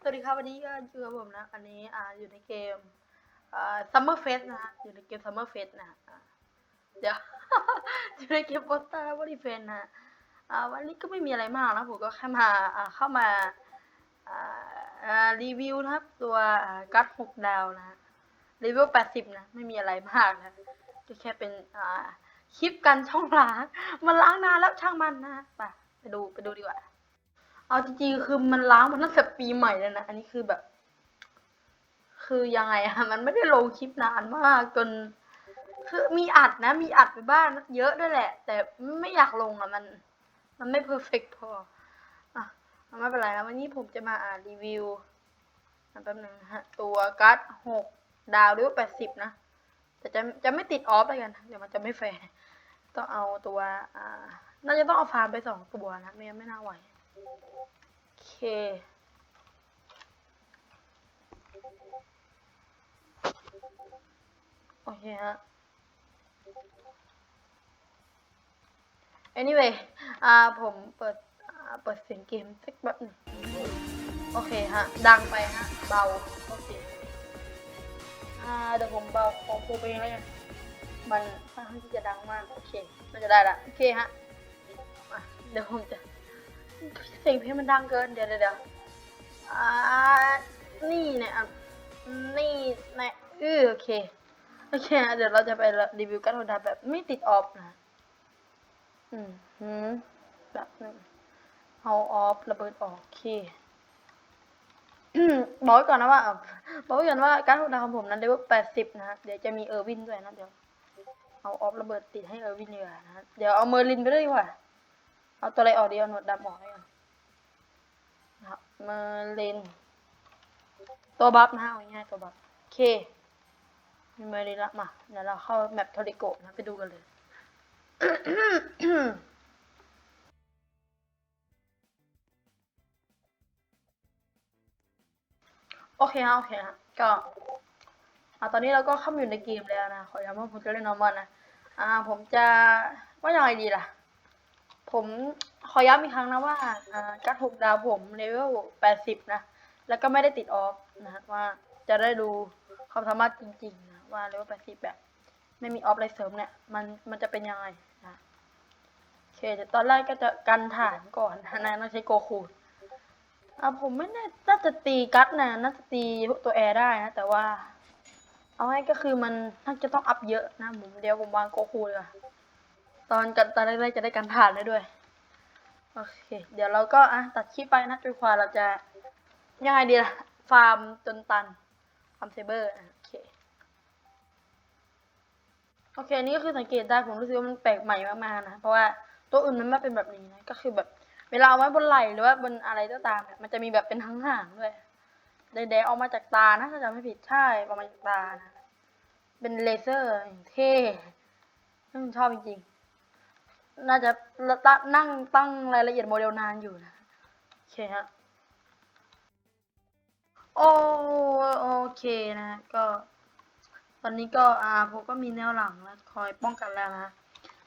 สวัสดีครับวันนี้ก็อยู่กับผมนะ อันนี้อ่าอยู่ในเกมอ่า Summer Fest นะฮะอยู่ในเกม Summer Fest นะฮะเดี๋ยวอยู่ในเกม Poster b o d y f r i e n d นะอ่าวันนี้ก็ไม่มีอะไรมากนะผมก็แค่มาอ่าเข้ามาอ่ารีวิวนะครับ ตัวกัดหกดาวนะรีวิวแปดสิบนะ ไม่มีอะไรมากนะก็แค่เป็นอ่าคลิปกันช่องล้าง มันล้างนานแล้วช่างมันนะไปไปดูไปดูดีกว่า เอาจริงๆคือมันล้างมาตั้งแต่ปีใหม่แล้วนะ อันนี้คือแบบ คือยังไงอะมันไม่ได้ลงคลิปนานมากจน คือมีอัดนะ มีอัดไปบ้างเยอะด้วยแหละ แต่ไม่อยากลงอะมัน มันไม่เพอร์เฟกพออะไม่เป็นไรนะวันนี้ผมจะมาอ่านรีวิวอะแป๊บนึงฮะ ตัวกัดหกดาวหรือว่าแปดสิบนะ แต่จะจะไม่ติดออฟแล้วกัน เดี๋ยวมันจะไม่แฟร์ต้องเอาตัว อ่า น่าจะต้องเอาฟาร์มไปสองตัวนะไม่งั้นไม่น่าไหว โอเคโอเคฮะ anyway อ่าผมเปิดเปิดเสียงเกมสักแบบหนึงโอเคฮะ ดังไปฮะ เบา โอเค อ่าเดี๋ยวผมเบาของครูไปเองแล้วกันมันค่อนข้างที่จะดังมาก โอเค มันจะได้ละ โอเคฮะ เดี๋ยวผมจะ เสียงเพลงมันดังเกินเดี๋ยวเดี๋ยวเดี๋ยวอ่า นี่เนี่ยนี่เนี่ยอือโอเค โอเคอะเดี๋ยวเราจะไปรีวิวกันโฮดาแบบไม่ติดออฟนะ อืมหืมแบบนึงเอาออฟระเบิดออกโอเคบอกก่อนนะว่าบอกก่อนว่าการโฮดาของผมนั้นได้ว่าแปดสิบนะฮะเดี๋ยวจะมีเออร์วินด้วยนะเดี๋ยวเอาออฟระเบิดติดให้เออร์วินดีกว่านะฮะเดี๋ยวเอาเมอร์ลินไปด้วยดีกว่า เอาตัวอะไรออกดีเอาหนวดดำออกให้ก่อนนะครับเมลินตัวบัฟนะเอาง่ายตัวบัฟโอเคมีเมลินละมาเดี๋ยวเราเข้าแมปทอริโกะนะไปดูกันเลยโอเคฮะโอเคฮะก็อ่าตอนนี้เราก็เข้ามาอยู่ในเกมแล้วนะ ขอย้ำว่าผมจะเล่นนอร์มอลนะ อ่า ผมจะว่ายังไงดีล่ะ ผมขอย้ำอีกครั้งนะว่าการหกดาวผมเลเวลแปดสิบนะ แล้วก็ไม่ได้ติดออฟนะว่าจะได้ดูความสามารถจริงๆนะว่าเลเวลแปดสิบแบบไม่มีออฟอะไรเสริมเนี่ยมันมันจะเป็นยังไงนะโอเคแต่ตอนแรกก็จะกันฐานก่อนนะนะต้องใช้โกคูดอ่าผมไม่แน่น่าจะตีกัดนะน่าจะตีตัวแอร์ได้นะแต่ว่า เอาให้ก็คือมันน่าจะต้องอัพเยอะนะผมเดี๋ยวผมวางโกคูเลยต อนกันตอนแรกๆจะได้กันฐานได้ด้วย โอเค เดี๋ยวเราก็อะตัดคลิปไปนะจนกว่าเราจะยังไงดีล่ะ ฟาร์มจนตันฟาร์มเซเบอร์อะโอเค โอเค นี่ก็คือสังเกตได้ผมรู้สึกว่ามันแปลกใหม่มากๆนะ เพราะว่าตัวอื่นมันไม่เป็นแบบนี้นะ ก็คือแบบเวลาเอาไว้บนไหล่หรือว่าบนอะไรก็ตามเนี่ยมันจะมีแบบเป็นทั้งห่างด้วยแดงๆออกมาจากตานะถ้าจำไม่ผิดใช่ออกมาจากตานะเป็นเลเซอร์อย่างเท่ซึ่งชอบจริงๆ น่าจะตั้งนั่งตั้งรายละเอียดโมเดลนานอยู่นะโอเคฮะโอโอเคนะก็ ตอนนี้ก็อ่าผมก็มีแนวหลังแล้วคอยป้องกันแล้วนะ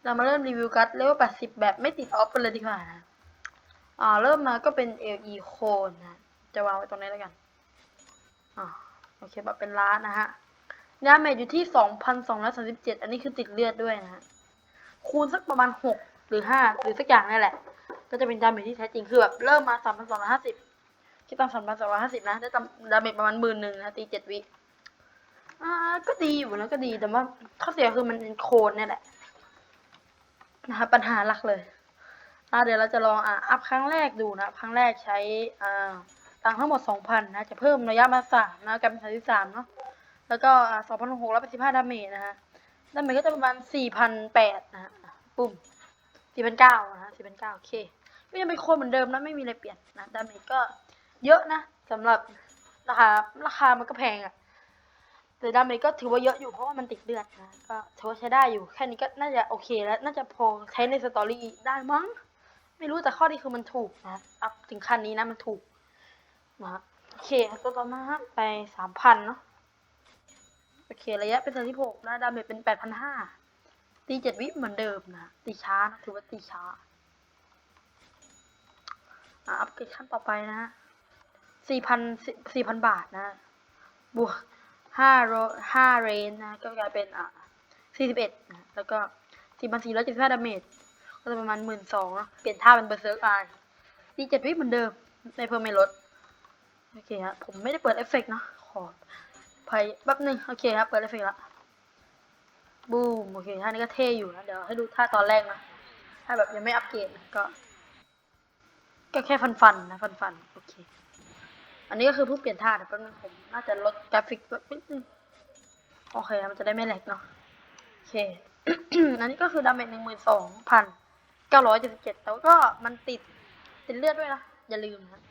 เรามาเริ่มรีวิวกัดเลเวล80 แบบไม่ติดออฟกันเลยดีกว่านะอ่าเริ่มมาก็เป็น LE โคนนะ จะวางไว้ตรงนี้แล้วกันอ่าโอเคแบบเป็นล้านนะฮะดาเมจอยู่ที่ 2,237 อันนี้คือติดเลือดด้วยนะฮะ คูณสักประมาณ6หรือ5หรือสักอย่างนี่แหละ ก็จะเป็นดาเมจที่แท้จริงคือแบบเริ่มมา3,250คิดตาม3,250นะได้ดาเมจประมาณหมื่นหนึ่งนะตี7วิอ่าก็ดีอยู่นะก็ดีแต่ว่าข้อเสียคือมันเป็นโคนนี่แหละนะคะปัญหาหลักเลยอ่าเดี๋ยวเราจะลองอ่าอัพครั้งแรกดูนะครั้งแรกใช้อ่าตังทั้งหมด 2,000 นะ จะเพิ่มระยะมาสามนะกลายเป็น33เนาะแล้วก็สองพันหกร้อยแปดสิบห้าดาเมจนะฮะ ดาเมจก็จะประมาณสี่พันแปดนะฮะปุ่มสี่พันเก้านะฮะสี่พันเก้าโอเคก็ยังเป็นคนเหมือนเดิมนะไม่มีอะไรเปลี่ยนนะดาเมจก็เยอะนะสำหรับราคาราคามันก็แพงอะแต่ดาเมจก็ถือว่าเยอะอยู่เพราะว่ามันติดเลือดนะก็ถือว่าใช้ได้อยู่แค่นี้ก็น่าจะโอเคแล้วน่าจะพอใช้ในสตอรี่ได้มั้ง ไม่รู้แต่ข้อดีคือมันถูกนะอัพถึงขั้นนี้นะมันถูกนะโอเคตัวต่อมาไปสามพันเนาะ โอเค ระยะเป็นสามสิบหกนะ ดาเมจเป็นแปดพันห้าตีเจ็ดวิเหมือนเดิมนะ ตีช้านะถือว่าตีช้า อะอัพเกรดขั้นต่อไปนะฮะสี่พันสี่พันบาทนะ บวกห้าโรห้าเรนนะ ก็กลายเป็นอะสี่สิบเอ็ดนะ แล้วก็สี่พันสี่ร้อยเจ็ดสิบห้าดาเมจ ก็จะประมาณหมื่นสองเปลี่ยนท่าเป็นเบอร์เซิร์กอานดีเจ็ดวิเหมือนเดิมในเพิ่มไม่ลด โอเคครับผมไม่ได้เปิดเอฟเฟกต์นะ ขอ ภัยแป๊บหนึ่งโอเคครับเปิดเอฟเฟกต์ละบูมโอเคท่านี้ก็เท่อยู่นะ เดี๋ยวให้ดูท่าตอนแรกนะ ถ้าแบบยังไม่อัปเกรดก็ ก็แค่ฟันฟันนะฟันฟันโอเค อันนี้ก็คือเพิ่งเปลี่ยนท่าแต่แป๊บนึงผมน่าจะลดกราฟิกแบบนิดนึงโอเค มันจะได้ไม่แหลกเนาะโอเค อันนี้ก็คือดาเมจหนึ่งหมื่นสองพันเก้าร้อยเจ็ดสิบเจ็ดแต่ว่าก็มันติดติดเลือดด้วยนะ อย่าลืมนะ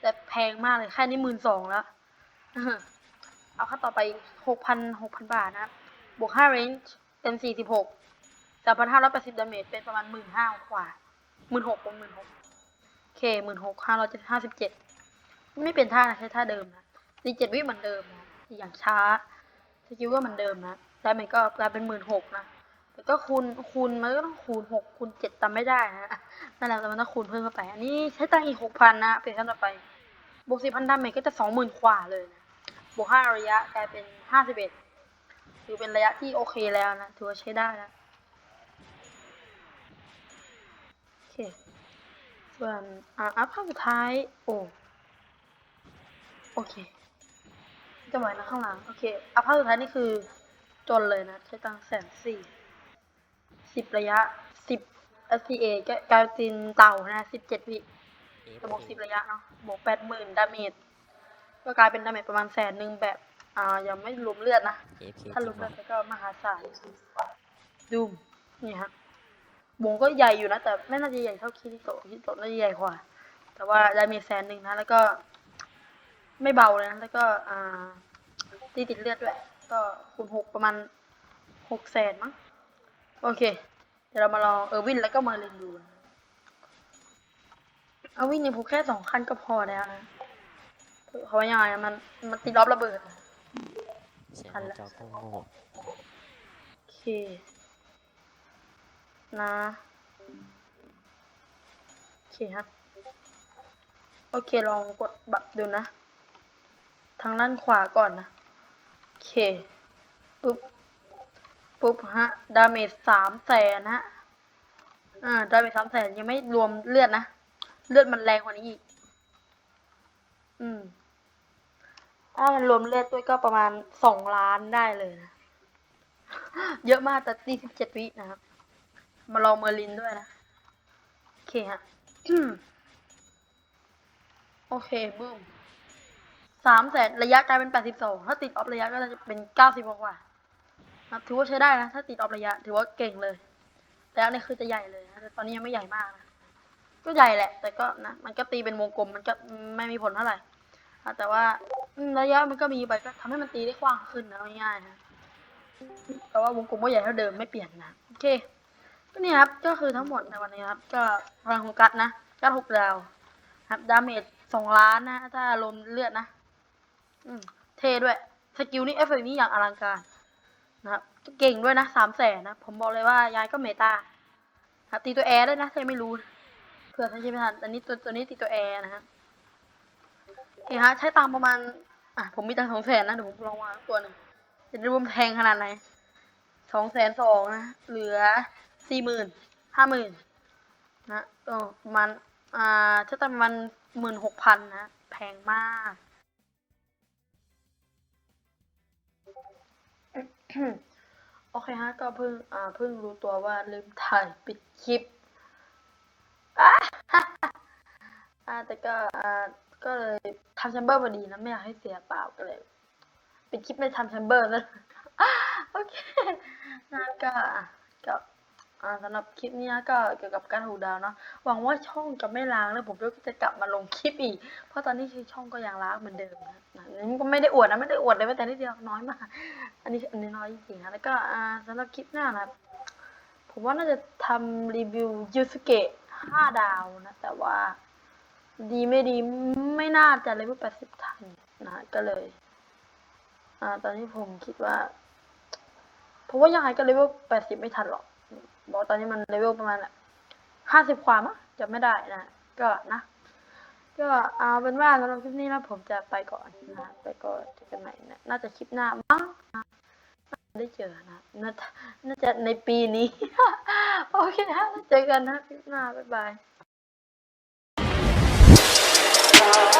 แต่แพงมากเลยแค่นี้หมื่นสองแล้ว เอาค่าต่อไปหกพันหกพันบาทนะบวกห้าเรนจ์เป็นสี่สิบหกสามพันห้าร้อยแปดสิบดาเมจเป็นประมาณหมื่นห้ากว่าหมื่นหกเป็นหมื่นหกโอเคหมื่นหกห้าร้อยเจ็ดห้าสิบเจ็ดไม่เปลี่ยนท่านะใช้ท่าเดิมนะดีเจ็ดวิเหมือนเดิมนะอย่างช้าสกิลก็เหมือนเดิมนะได้มันก็กลายเป็นหมื่นหกนะแต่ก็คูณคูณมันก็ต้องคูณหกคูณเจ็ดจำไม่ได้นะนั่นแหละแต่มันต้องคูณเพิ่มเข้าไป อันนี้ใช้ตังค์อีกหกพันนะเปลี่ยนขั้นต่อไปบวกสี่พันดาเมจก็จะสองหมื่นกว่าเลยนะ บวกห้าระยะกลายเป็นห้าสิบเอ็ดถือเป็นระยะที่โอเคแล้วนะ ถือว่าใช้ได้นะโอเค ส่วนอ่าอัพภาพสุดท้าย โอ้โอเคจะหมายนะข้างหลัง โอเค อัพภาพสุดท้ายนี่คือจนเลยนะ ใช้ตังแสนสี่สิบระยะสิบ SCA ก็กลายเป็นเต่านะสิบเจ็ดวิจะบวกสิบระยะเนาะบวกแปดหมื่นดาเมจ ก็กลายเป็นดาเมจประมาณแสนหนึ่งแบบ อ่า ยังไม่รวมเลือดนะ AFK ถ้ารวมเลือดก็มหาศาลดูมนี่ฮะวงก็ใหญ่อยู่นะ แต่ไม่น่าจะใหญ่เท่าคิริโตะคิริโตะน่าจะใหญ่กว่า แต่ว่าได้มีแสนหนึ่งนะ แล้วก็ ไม่เบาเลยนะ แล้วก็ อ่าตีติดเลือดด้วย ก็คูณหกประมาณหกแสนมั้ง โอเค เดี๋ยวเรามาลองเออร์วินแล้วก็เมอร์ลินดูนะเออร์วินเนี่ยผมแค่สองคันก็พอแล้วนะ เพราะว่ายังไงอะมันมันตีรอบระเบิด เสียงทันหละน้าจอก็โง่โอเค นะโอเคครับโอเคลองกดบัตรดูนะ ทางด้านขวาก่อนนะโอเคปุ๊บปุ๊บฮะดาเมจสามแสนฮะอ่าดาเมจสามแสนยังไม่รวมเลือดนะ เลือดมันแรงกว่านี้อีก อืม ถ้ามันรวมเลือดด้วยก็ประมาณสองล้านได้เลยนะ เยอะมากแต่ตีสิบเจ็ดวินะครับ มาลองเมอร์ลินด้วยนะ โอเคฮะโอเคบึ้มสามแสนระยะกลายเป็นแปดสิบสองถ้าติดออฟระยะก็จะเป็นเก้าสิบกว่าถือว่าใช้ได้นะ ถ้าติดออฟระยะ ถือว่าเก่งเลยระยะนี่คือจะใหญ่เลยนะแต่ตอนนี้ยังไม่ใหญ่มากนะก็ใหญ่แหละ แต่ก็นะมันก็ตีเป็นวงกลมมันก็ไม่มีผลเท่าไหร่แต่ว่า ระยะมันก็มีไปก็ทำให้มันตีได้กว้างขึ้นนะง่ายๆนะแต่ว่าวงกลมก็ใหญ่เท่าเดิมไม่เปลี่ยนนะโอเคก็นี่ครับก็คือทั้งหมดในวันนี้ครับ ก็พลังของกัดนะกัดหกดาวครับดาเมจสองล้านนะ ถ้าลมเลือดนะ อืมเทด้วยสกิลนี่เอฟเฟกต์นี่อย่างอลังการนะครับเก่งด้วยนะสามแสนนะ ผมบอกเลยว่ายายก็เมตาครับตีตัวแอร์ด้นะถ้ายังไม่รู้เผื่อท่านใช้ไม่ทันอันนี้ตัวตัวนี้ตีตัวแอร์นะฮะโอเคฮะใช้ตังประมาณ อะผมมีตังสองแสนนะเดี๋ยวผมลองวางตัวหนึ่งจะรวมแพงขนาดไหนสองแสนสองนะเหลือสี่หมื่นห้าหมื่นนะก็ประมาณอ่าถ้าตั้งประมาณหมื่นหกพันนะแพงมากโอเคฮะก็เพิ่งอ่าเพิ่งรู้ตัวว่าลืมถ่ายปิดคลิปอะอ่าแต่ก็อ่าก็เลย ทำแชมเบอร์พอดีนะไม่อยากให้เสียเปล่าก็เลยเปิดคลิปไม่ทำแชมเบอร์แล้วโอเคนะก็ก็สำหรับคลิปนี้ก็เกี่ยวกับการหูดาวเนาะหวังว่าช่องจะไม่ล้างแล้วผมก็จะกลับมาลงคลิปอีก เพราะตอนนี้คือช่องก็ยังล้างเหมือนเดิมนะนะอันนี้ก็ไม่ได้อวดนะไม่ได้อวดเลยแม้แต่นิดเดียวน้อยมาก อันนี้อันนี้น้อยจริงๆนะแล้วก็สำหรับคลิปหน้านะผมว่าน่าจะทำรีวิวยูสเกะห้าดาวนะแต่ว่า ดีไม่ดีไม่น่าจะเลเวลแปดสิบทันนะก็เลย อ่า ตอนนี้ผมคิดว่า เพราะว่ายังไงก็เลเวลแปดสิบไม่ทันหรอกบอกตอนนี้มันเลเวลประมาณห้าสิบกว่ามั้งจำไม่ได้นะ ก็นะ ก็เอาเป็นว่าสำหรับคลิปนี้นะผมจะไปก่อนนะไปก่อนเจอกันใหม่นะน่าจะคลิปหน้ามั้งนะน่าจะได้เจอนะน่าจะน่าจะในปีนี้ โอเคฮะเจอกันนะคลิปหน้าบ๊ายบาย Bye.